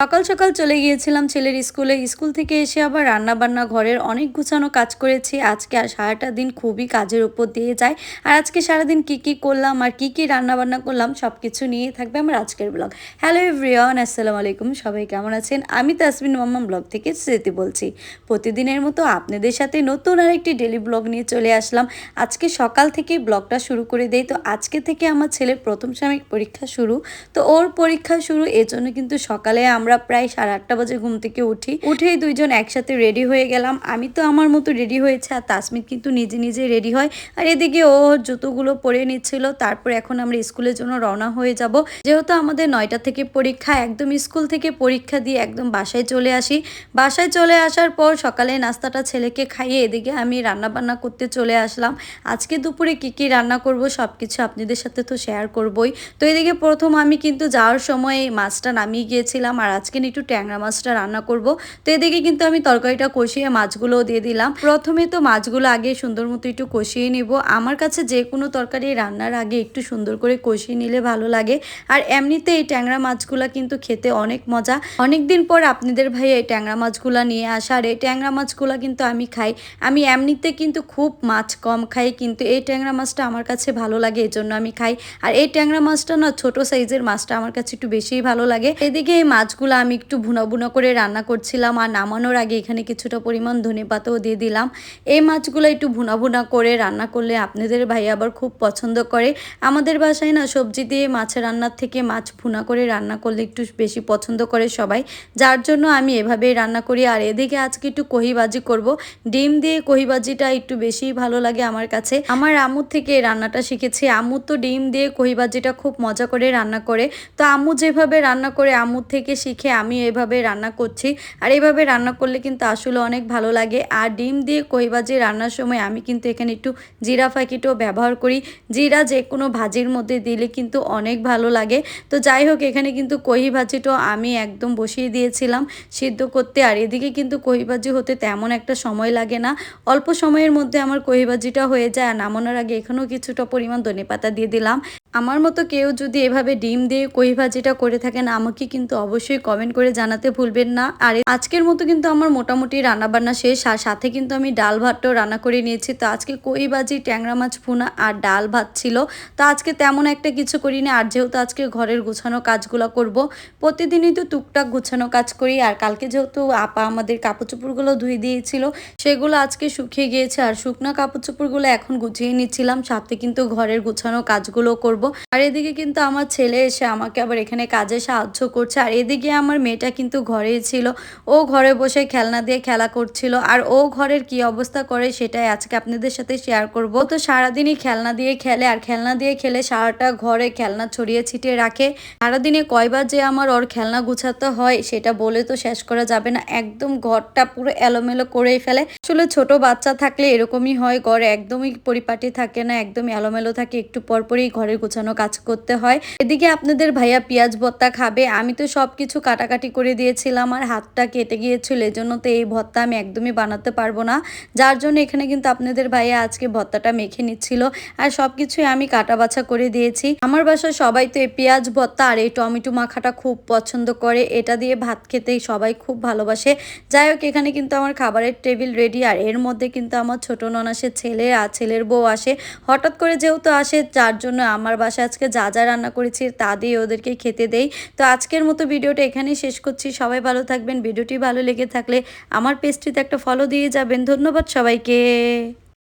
সকাল সকাল চলে গিয়েছিলাম ছেলের স্কুলে। স্কুল থেকে এসে আবার রান্না বান্না ঘরের অনেক গুছানো কাজ করেছি। আজকে আর সারাটা দিন খুবই কাজের উপর দিয়ে যায়। আর আজকে সারাদিন কি কি করলাম আর কি কি রান্না বান্না করলাম সব কিছু নিয়ে থাকবে আমার আজকের ব্লগ। হ্যালো এভরিওয়ান, আসসালামু আলাইকুম। সবাই কেমন আছেন? আমি তাসমিন মাম্মা ব্লগ থেকে স্মৃতি বলছি। প্রতিদিনের মতো আপনাদের সাথে নতুন আর একটি ডেলি ব্লগ নিয়ে চলে আসলাম। আজকে সকাল থেকে ব্লগটা শুরু করে দেই। তো আজকে থেকে আমার ছেলের প্রথম সাময়িক পরীক্ষা শুরু। তো ওর পরীক্ষা শুরু এজন্য কিন্তু সকালে আমরা প্রায় সাড়ে আটটা বাজে ঘুম থেকে উঠি। উঠেই দুইজন একসাথে রেডি হয়ে গেলাম। আমি তো আমার মতো রেডি হয়েছে আর তাসমিত কিন্তু নিজে নিজে রেডি হয়। আর এদিকে ও জুতোগুলো পরে নিচ্ছিল। তারপর এখন আমরা স্কুলের জন্য রওনা হয়ে যাব। যেহেতু আমাদের নয়টা থেকে পরীক্ষা, একদম স্কুল থেকে পরীক্ষা দিয়ে একদম বাসায় চলে আসি। বাসায় চলে আসার পর সকালে নাস্তাটা ছেলেকে খাইয়ে এদিকে আমি রান্না বান্না করতে চলে আসলাম। আজকে দুপুরে কি কি রান্না করব সব কিছু আপনাদের সাথে তো শেয়ার করবই। তো এদিকে প্রথম আমি কিন্তু যাওয়ার সময় মাছটা নামিয়ে গিয়েছিলাম আর আজকে একটু ট্যাংরা মাছটা রান্না করব। তো এদিকে কিন্তু আমি তরকারিটা কষিয়ে মাছগুলোও দিয়ে দিলাম। প্রথমে তো মাছগুলো আগে সুন্দর মতো একটু কষিয়ে নিব। আমার কাছে যে কোনো তরকারি রান্নার আগে একটু সুন্দর করে কষিয়ে নিলে ভালো লাগে। আর এমনিতে এই ট্যাংরা মাছগুলো কিন্তু খেতে অনেক মজা। অনেক দিন পর আপনাদের ভাই এই ট্যাংরা মাছগুলো নিয়ে আসা। আর এই ট্যাংরা মাছগুলো কিন্তু আমি খাই। আমি এমনিতে কিন্তু খুব মাছ কম খাই, কিন্তু এই ট্যাংরা মাছটা আমার কাছে ভালো লাগে এই জন্য আমি খাই। আর এই ট্যাংরা মাছটা না ছোট সাইজের মাছটা আমার কাছে একটু বেশিই ভালো লাগে। এদিকে এই মাছগুলো আমি একটু ভুনা ভুনা করে রান্না করছিলাম আর নামানোর আগে এখানে কিছুটা পরিমাণ ধনে পাতাও দিয়ে দিলাম। এই মাছগুলো একটু ভুনা ভুনা করে রান্না করলে আপনাদের ভাই আবার খুব পছন্দ করে। আমাদের বাসায় না সবজি দিয়ে মাছের রান্নার থেকে মাছ ভুনা করে রান্না করলে একটু বেশি পছন্দ করে সবাই। যার জন্য আমি এভাবেই রান্না করি। আর এদিকে আজকে একটু কহিবাজি করব। ডিম দিয়ে কহিবাজিটা একটু বেশি ভালো লাগে আমার কাছে। আমার আম্মুর থেকে রান্নাটা শিখেছি। আম্মু তো ডিম দিয়ে কহিবাজিটা খুব মজা করে রান্না করে। তো আম্মু যেভাবে রান্না করে আম্মুর থেকে শিখে আমি এভাবে রান্না করছি। আর এইভাবে রান্না করলে কিন্তু আসলে অনেক ভালো লাগে। আর ডিম দিয়ে কইবাজি রান্নার সময় আমি কিন্তু এখানে একটু জিরা ফাঁকিটাও ব্যবহার করি। জিরা যে কোনো ভাজির মধ্যে দিলে কিন্তু অনেক ভালো লাগে। তো যাই হোক, এখানে কিন্তু কহি ভাজিটাও আমি একদম বসিয়ে দিয়েছিলাম সিদ্ধ করতে। আর এদিকে কিন্তু কহি ভাজি হতে তেমন একটা সময় লাগে না। অল্প সময়ের মধ্যে আমার কহি ভাজিটা হয়ে যায়। আর নামানোর আগে এখানেও কিছুটা পরিমাণ ধনে পাতা দিয়ে দিলাম। আমার মতো কেউ যদি এভাবে ডিম দিয়ে কহি ভাজিটা করে থাকেন, আমাকে কিন্তু অবশ্যই কমেন্ট করে জানাতে ভুলবেন না। আর আজকের মতো কিন্তু আমার মোটামুটি রান্নাবান্না শেষ, আর সাথে কিন্তু আমি ডাল ভাতটাও রান্না করে নিয়েছি। তো আজকে কই ভাজি, ট্যাংরা মাছ ফুনা আর ডাল ভাত ছিল। তো আজকে তেমন একটা কিছু করি করিনি, আর যেহেতু আজকে ঘরের গুছানো কাজগুলো করব, প্রতিদিনই তো টুকটাক গুছানো কাজ করি। আর কালকে যেহেতু আপা আমাদের কাপড় চোপড়গুলো ধুয়ে দিয়েছিল, সেগুলো আজকে শুকিয়ে গিয়েছে। আর শুকনো কাপড় চোপড়গুলো এখন গুছিয়ে নিচ্ছিলাম, সাথে কিন্তু ঘরের গুছানো কাজগুলো করব। আর এদিকে কিন্তু আমার ছেলে এসে আমাকে আবার এখানে কাজে সাহায্য করছে। আর এদিকে আমার মেয়েটা কিন্তু ঘরেই ছিল। ও ঘরে বসে খেলনা দিয়ে খেলা করছিল। আর ও ঘরের কি অবস্থা করে সেটাই আজকে আপনাদের সাথে শেয়ার করব। তো সারাদিনই খেলনা দিয়ে খেলে আর খেলনা দিয়ে খেলে সারাটা ঘরে খেলনা ছড়িয়ে ছিটিয়ে রাখে। সারাদিনে কয়বার যে আমার ওর খেলনা গুছাতে হয় সেটা বলে তো শেষ করা যাবে না। একদম ঘরটা পুরো এলোমেলো করেই ফেলে। আসলে ছোট বাচ্চা থাকলে এরকমই হয়। ঘর একদমই পরিপাটি থাকে না একদম এলোমেলো থাকে। একটু পরপরই ঘরের গুছানো কাজ করতে হয়। এদিকে আপনাদের ভাইয়া পেঁয়াজ ভর্তা খাবে। আমি তো সব কিছু কাটাকাটি করে দিয়েছিলাম আর হাতটা কেটে গিয়েছিল। এজন্য তো এই ভর্তা আমি একদমই বানাতে পারব না। যার জন্য এখানে কিন্তু আপনাদের ভাইয়া আজকে ভর্তাটা মেখে নিচ্ছিল। আর সব কিছুই আমি কাটা বাছা করে দিয়েছি। আমার বাসায় সবাই তো এই পেঁয়াজ ভর্তা আর এই টমেটো মাখাটা খুব পছন্দ করে। এটা দিয়ে ভাত খেতেই সবাই খুব ভালোবাসে। যাই হোক, এখানে কিন্তু আমার খাবারের টেবিল রেডি। আর এর মধ্যে কিন্তু আমার ছোট ননাসের ছেলে আর ছেলের বউ আসে। হঠাৎ করে যেহেতু আসে, যার জন্য আমার বাসায় আজকে যা যা রান্না করেছি তা দিয়ে ওদেরকে খেতে দেই। তো আজকের মতো ভিডিওটা এখানেই শেষ করছি। সবাই ভালো থাকবেন। ভিডিওটি ভালো লেগে থাকলে আমার পেজটিতে একটা ফলো দিয়ে যাবেন। ধন্যবাদ সবাইকে।